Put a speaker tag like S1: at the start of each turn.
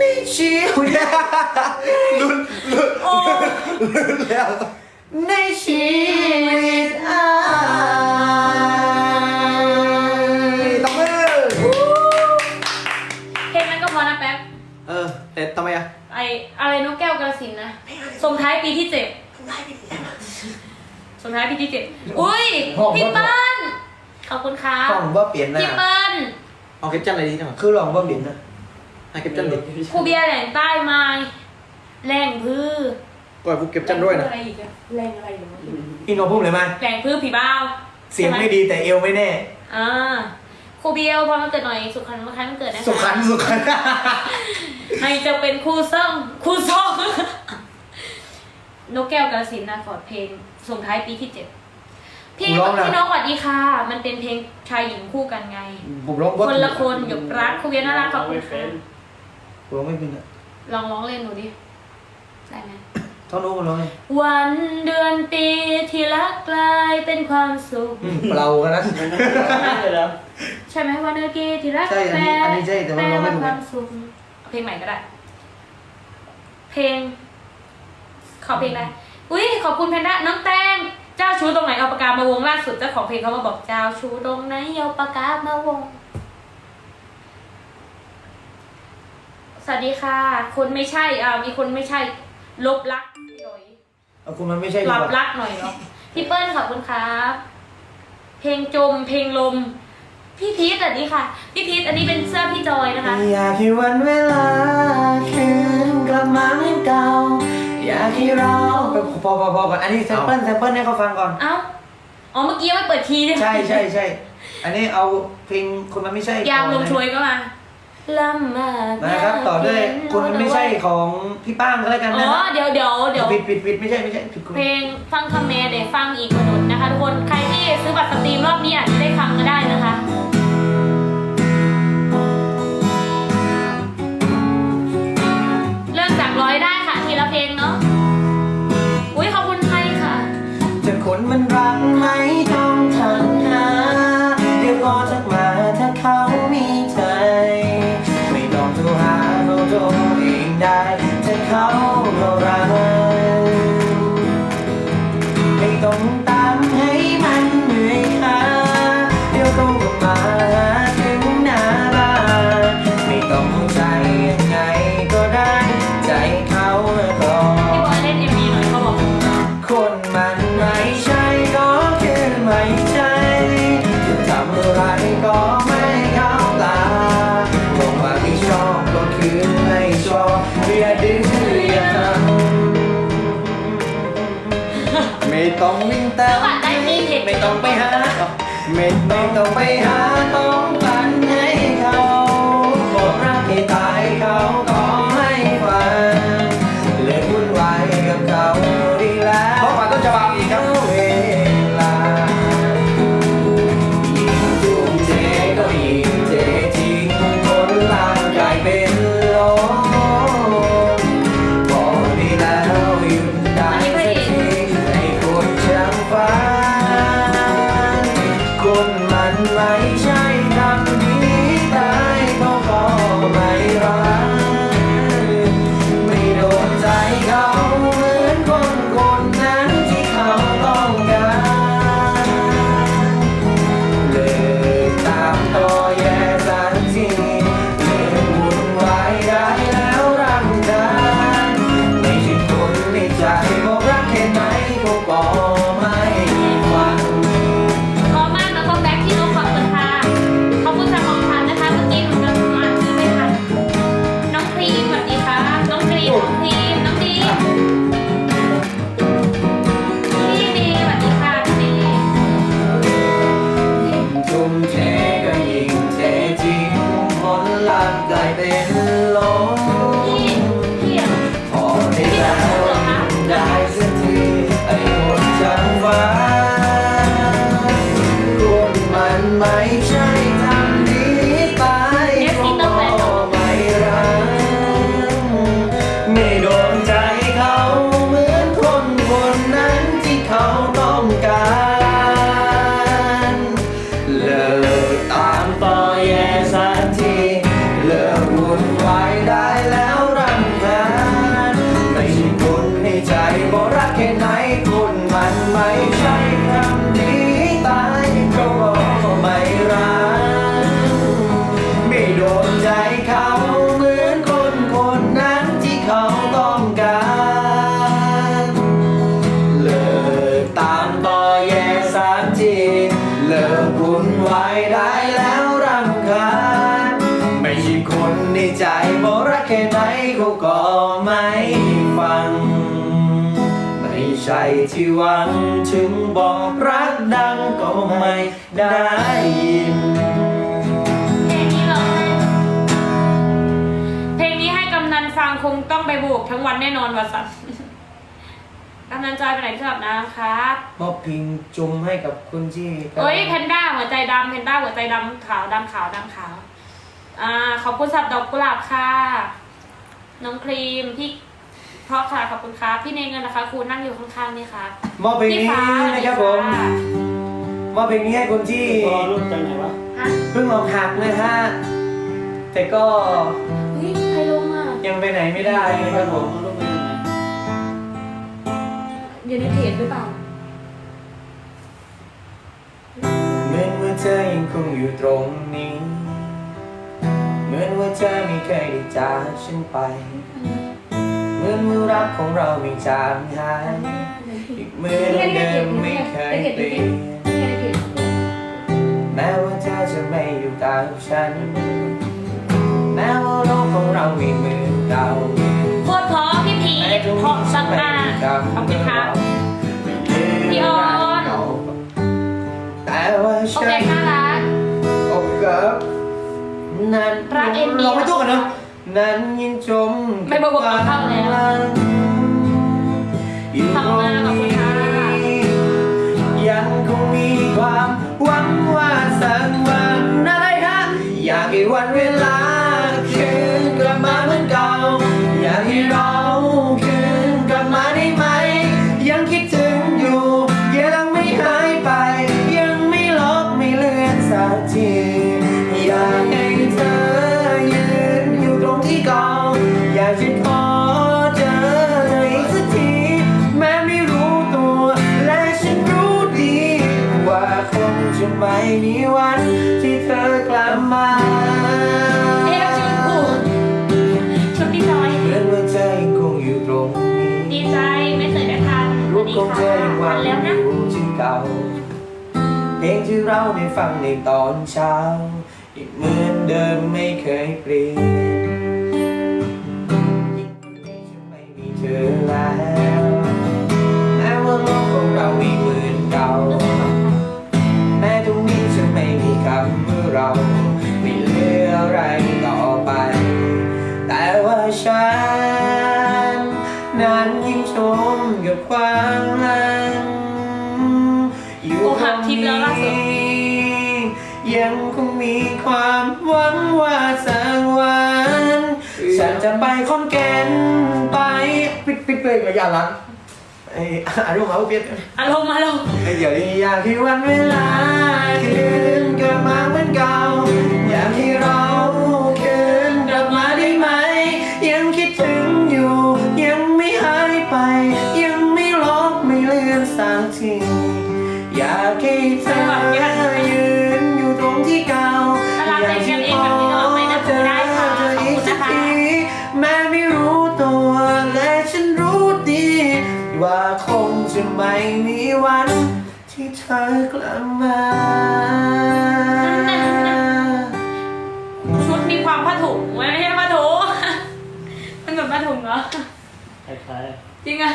S1: นชีวิต
S2: ลุ้นลุ้นลุ้นแล้ว
S1: ในชีวิตอ้าย
S2: ตบมือ
S3: เพลงนั้นก็พอนะแป๊บ
S2: เออแต่ทำไมอะ
S3: ไออะไรนกแก้วกระสินนะส่งท้ายปีที่เจ็ดส่งท้ายปีที่เจ็ดอุ้ยพี่เปิ้ลขอบคุณครับ
S1: ห้องว่าเปลี่ยนนะ
S3: พี่เปิ้ล
S2: เอาเก็บจันอะไรดีจังวะ
S1: คือลองว่าเปลี่ยนนะ
S2: ให้เก็บจันดิ
S3: ครูเบียร์แหล่งใต้มาแหล่งพื้อ
S2: ก่อนกูเก็บจันด้วยนะ
S3: อะไรอีกอะแหล่งอะไรอยู่
S1: พี่โนพูดเลยไหม
S3: แหล่งพื้อผีบ้าว
S1: เสียงไม่ดีแต่เอวไม่แน่
S3: อ่าครูเบียร์พอมันเกิดหน่อยสุขันต์วันคล้ายมันเกิดนะคะ
S1: สุขันสุขัน
S3: ให้จะเป็นครูซ่องครูซ่องนกแก้วกระสินนะขอเพลงส่งท้ายปีที่เจ็ดพี่พี่น้องสวัสดีค่ะ มันเป็นเพลงชายหญิงคู่กันไง
S1: ผมร้องว่า
S3: คนละคนหยกรักครูเบียร์น่ารักขอบคุณค่ะ
S1: ผม ร้องไม่เป็นอะ
S3: ลองร้องเล่นดูดิ ได้ไหม
S1: ท่อนโน้มันร้องไง
S3: วันเดือนปีที่รักกลายเป็นความสุข
S1: อืมเปล่ากันนะ
S3: ใช่ไหมวันเดือนปีที่รัก
S1: ใช่อันนี้อันนี้ใช่แต่ว่าเราไม่รู้
S3: แปลความสุขเอาเพลงใหม่ก็ได้ เพลง ขอเพลงอะไรอุ้ยขอบคุณแพนด้าน้องแตงเจ้าชู้ตรงไหนเอาปากกามาวงล่าสุดเจ้าของเพลงเขามาบอกเจ้าชู้ตรงไหนเอาปากกามาวง สวัสดีค่ะ คนไม่ใช่อ่ามีคนไม่ใช่ ลบลักพี่หน่อย
S1: เอาคุณมันไม่ใช่ดี
S3: หลับ
S1: กว่า
S3: รักหน่อยเนาะพี่เปิ้ลขอบคุณครับเพลงจม เพลงลม พี่พีทสวัสดีค่ะ พี่พีทอันนี้เป็นเสื้อพี่จอยนะคะ
S1: อยากให้วันเวลาคืนกลับมาเหมือนเก่า อยากให้เราไปพอพอพอก่อนอันนี้แซมเปิลแซมเปิลให้เขาฟังก่อน
S3: เอ้าอ๋อเมื่อกี้ยังไม่เปิดทีเลย
S1: ใช่ใช่ใช่อันนี้เอาเพลงคนมันไม่ใช่
S3: ยามลม
S1: ของ
S3: ช่วยก็มา ลำมาก
S1: นะครับต่อด้วยคนมันไม่ใช่ของพี่ป้างก็แล้วกัน
S3: อ๋
S1: นะ
S3: อเดี๋ยวเดี๋ยวเดี๋ยว
S1: ผิดผิดผิดไม่ใช่ไม่ใช่ผิดคน
S3: เพลงฟังคำแม่เดี๋ยวฟังอีกกระนุนนะคะ ทุกคนใครที่ซื้อบัตรสตรีมรอบนี้อาจจะได้ฟังก็ได้นะคะาเขา
S1: โทรเองได้แต่เขา ต้อง
S3: วิ่
S1: งตาม
S3: สวัสดีพี่เด็ก
S1: ไม่ต้องไปหา ไม่ต้องไปหา
S2: ต้อ
S1: งฝัน ที่หวังถึงบอกรักดังก็ไม่ได้ยิน
S3: เพลงนี้เหรอเพลงนี้ให้กำนันฟังคงต้องไปโบกทั้งวันแน่นอนวะสันกำนันจอยไปไหนที่อาบน้ำครับ
S1: มอบพิงจุมให้กับคุณที่
S3: เอ้ยแพนด้าหัวใจดำแพนด้าหัวใจดำขาวดำขาวดำขาว อ่าขอบคุณสับดอกกุหลาบค่ะ น้องครีมพี่เพ ราะค่ะขอบคุณครับพี่เนเงินนะคะครูนั่งอยู่ข้างๆนี่ครับ
S1: มอบเพลง
S3: พี่
S1: นี้
S3: ฟ้า
S1: นะครับผมมอบเพลงนี้ให้คนที่
S2: รอรุ่นจังไหนวะ
S3: ฮะ
S1: เพิ่งออกหักนะฮะแต่ก็
S3: เฮ้ยใครลงอะ
S1: ยังไปไหนไม่ได้นะครับผม
S2: เอารูปไปยังไง
S3: อยู่ในเพจหรือเปล่า
S1: เหมือนว่าเธอยังคงอยู่ตรงนี้ เหมือนว่าเธอไม่เคยได้จากฉันไปเห มือนว่ารักของเราไม่จางหายอีกเหมือนเดิมไม่เคยเปลี่ยนแม้ว่าเธอจะไม่อยู่กับฉัน แม้ว่าโลกของเราไม่เหมือนเก่า
S3: โคตรเพราะพี่พีทเพราะสักมากขอบคุณครับพี่ออน
S1: แต่ว่า
S3: โอ
S1: ฉั
S3: เคนน่ารัก
S1: โอ้ครับนั้น
S3: รัก ND
S1: เราไม่ต้องกันเนอะ นั้นยังจม
S3: ไม่บอกว่าเข้าแล้ว
S1: อยู่ตรง
S3: เข้ามาขอบคุณ
S1: นี้
S3: ค่ะ
S1: ยังคงมีความหวังว่าสักวันอะไรฮะอยากให้วันเวลา ไม่เค
S3: ยได้ทัน
S1: รูป
S3: ดี
S1: ของเธ
S3: ค่ะ
S1: อยังวาง
S3: นแล้ว
S1: อ
S3: นะ
S1: ยู่ที่เก่าเพลงที่เราได้ฟังในตอนเช้ายังเหมือนเดิมไม่เคยเปลี่ยนยิ่งไม่มีเธอแล้วแม้ว่าโลกของเราไม่ คงมีความ
S3: หวั
S1: งว่าสักวัน ฉันจะไปคอนแก่นไปปิดปิดเพลงกับยาลันไอ้อารมณ์เอาเปลี่ยน
S3: อารมณ์มาลง
S1: ไอ้เดี๋ยวนี้อยากให้วันเวลาคืนกลับมาเหมือนเก่า ว่าคงจะไม่มีวัน ที่เธอกลับมา
S3: ชุดมีความผ้าถุงไม่ใช่ผ้าถุง มันเหมือนผ้าถุงเหรอ
S2: คล้าย
S3: จริงอะ